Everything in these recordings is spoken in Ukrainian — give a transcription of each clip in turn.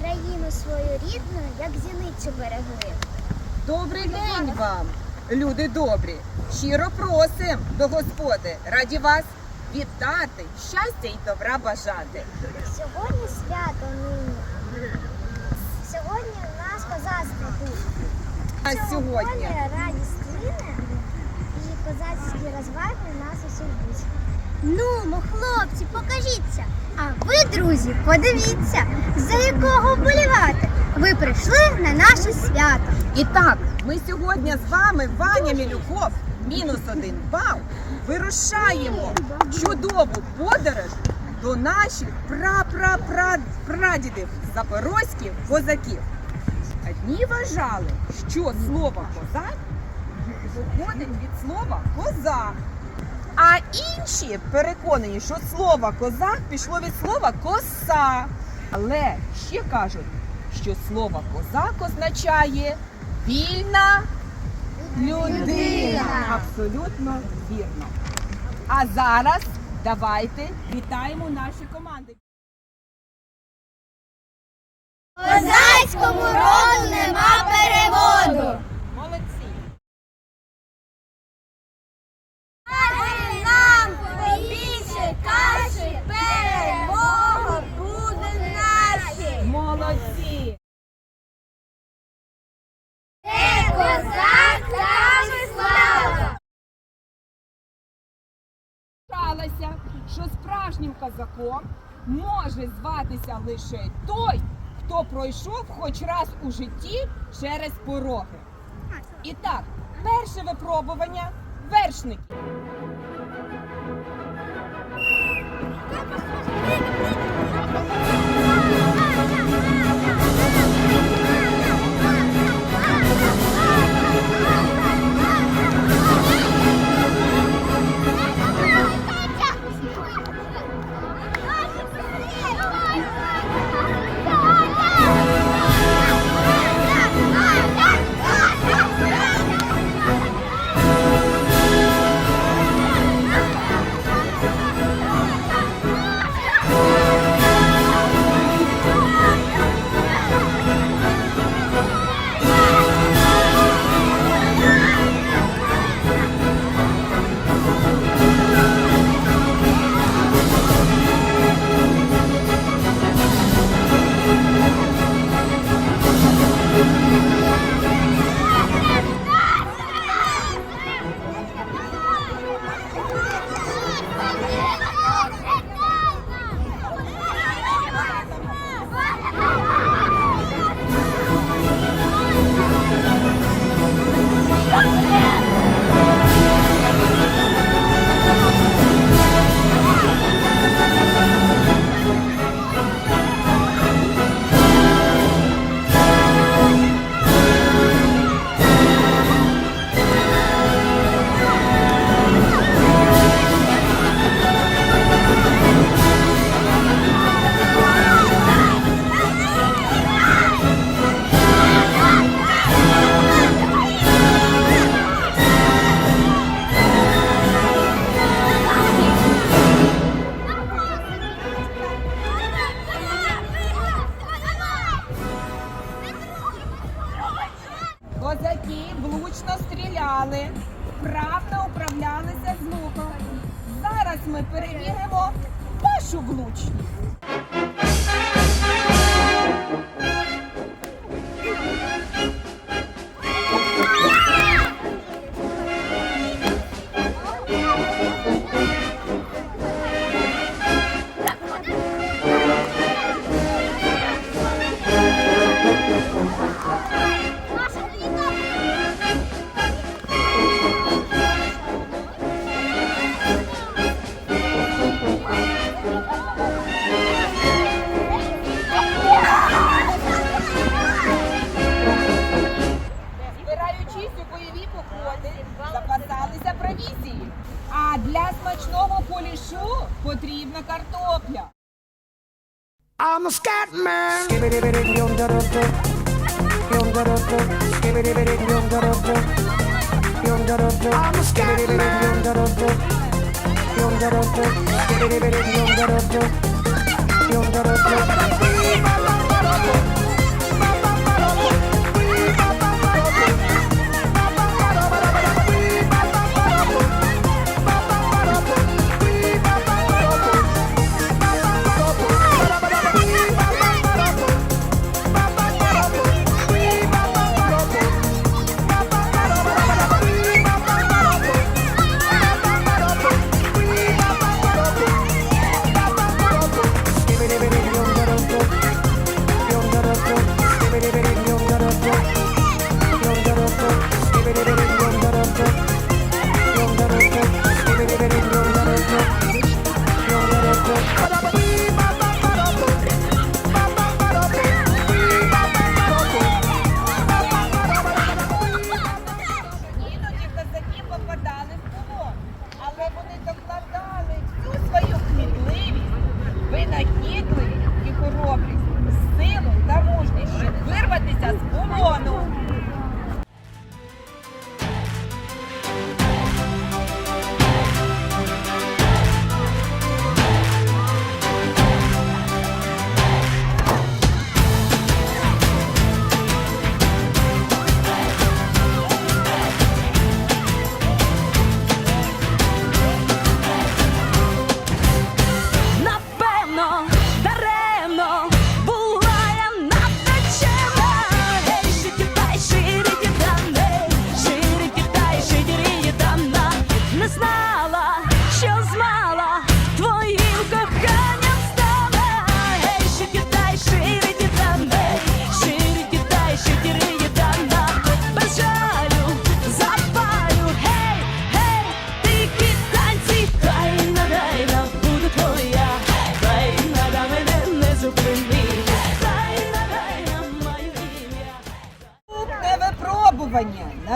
країну свою рідну, як зіницю берегли. Добрий день вам, люди добрі. Щиро просим до господи, раді вас вітати, щастя й добра бажати. Сьогодні свято нині. Сьогодні у нас козацтво тут. А сьогодні радість лине, і козацькі розваги у нас усіх будуть. Ну, мо, хлопці, покажіться. А ви, друзі, подивіться, за якого вболівати. Ви прийшли на наше свято. І так, ми сьогодні з вами, Ваня Мілюков, мінус один бал, вирушаємо чудову подорож до наших пра-пра-пра-прадідів запорозьких козаків. Одні вважали, що слово козак походить від слова козак. А інші переконані, що слово козак пішло від слова коса. Але ще кажуть, що слово козак означає вільна людина. Абсолютно вірно. А зараз давайте вітаємо наші команди. Козацькому роду нема переводу. Молодці! нам побільше каші, перемога буде наші. Молодці! Де козак, там і слава. Вважалося, що справжнім козаком може зватися лише той, хто пройшов хоч раз у житті через пороги. І так, перше випробування вершники. Вправно управлялися з луком. Зараз ми перевіримо вашу влучність. You're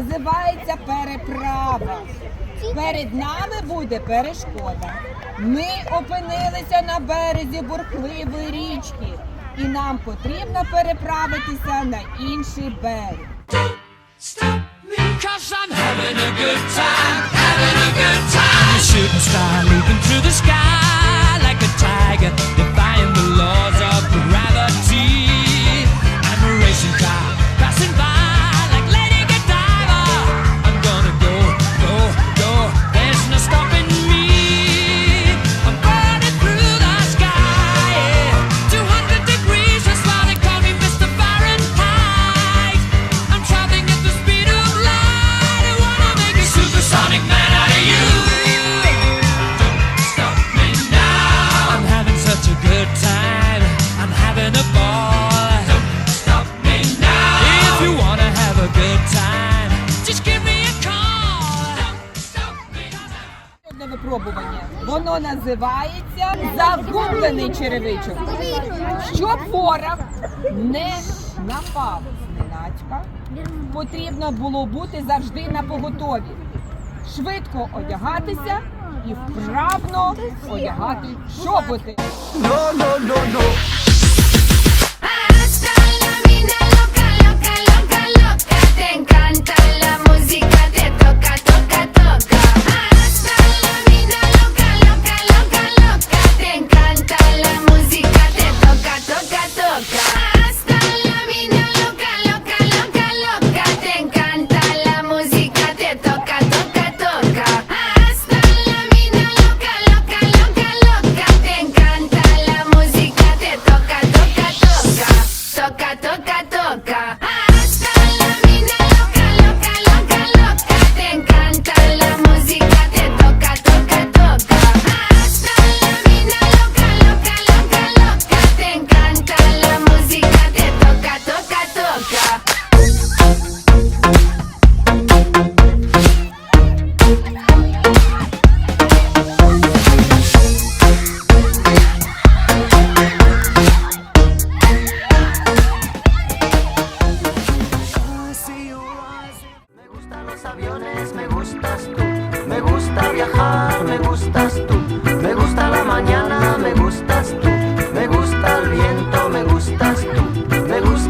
називається переправа. Перед нами буде перешкода. Ми опинилися на березі бурхливої річки, і нам потрібно переправитися на інший берег. Like a tiger, defying the laws of gravity. називається загублений черевичок. Щоб ворог не напав зненацька, потрібно було бути завжди на поготові, швидко одягатися і вправно одягати шоботи.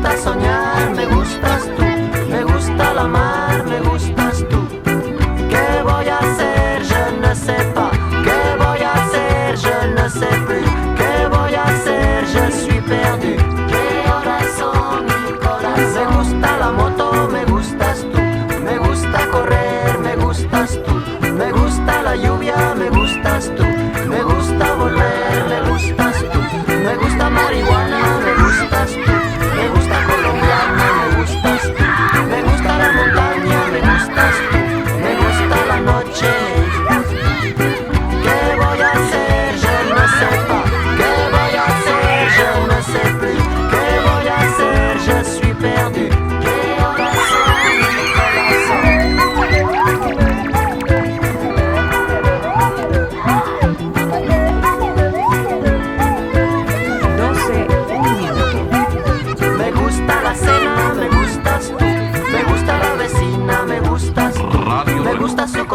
Tá basta sonhar.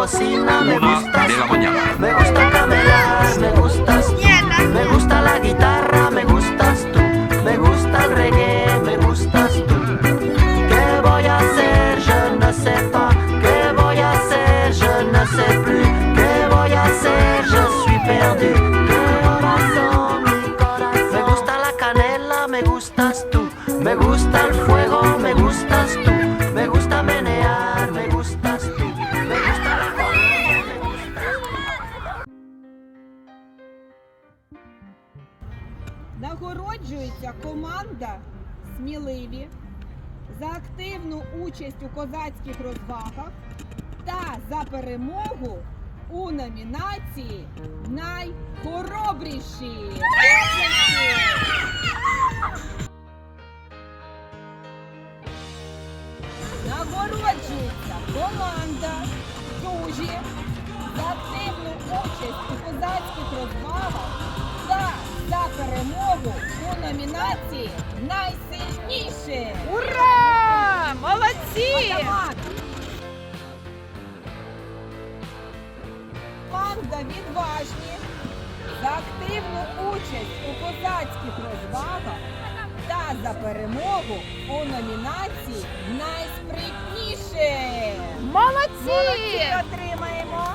Cocina, me Una gustas de la mañana. Me gusta camelar, me gustas tú. Me gusta la guitarra, me gustas tú. Me gusta el reggae, me gustas tú. ¿Qué voy a hacer? Je ne sais pas. ¿Qué voy a hacer? Je ne sais plus. ¿Qué voy a hacer? Je suis perdu. Corazón, mi corazón. Me gusta la canela, me gustas tú. Me gusta el fuego, me gustas tú. Команда сміливі за активну участь у козацьких розвагах та за перемогу у номінації Найхоробріші. У козацьких розвагах та за перемогу у номінації Найспритніше. Молодці! Молодці отримаємо.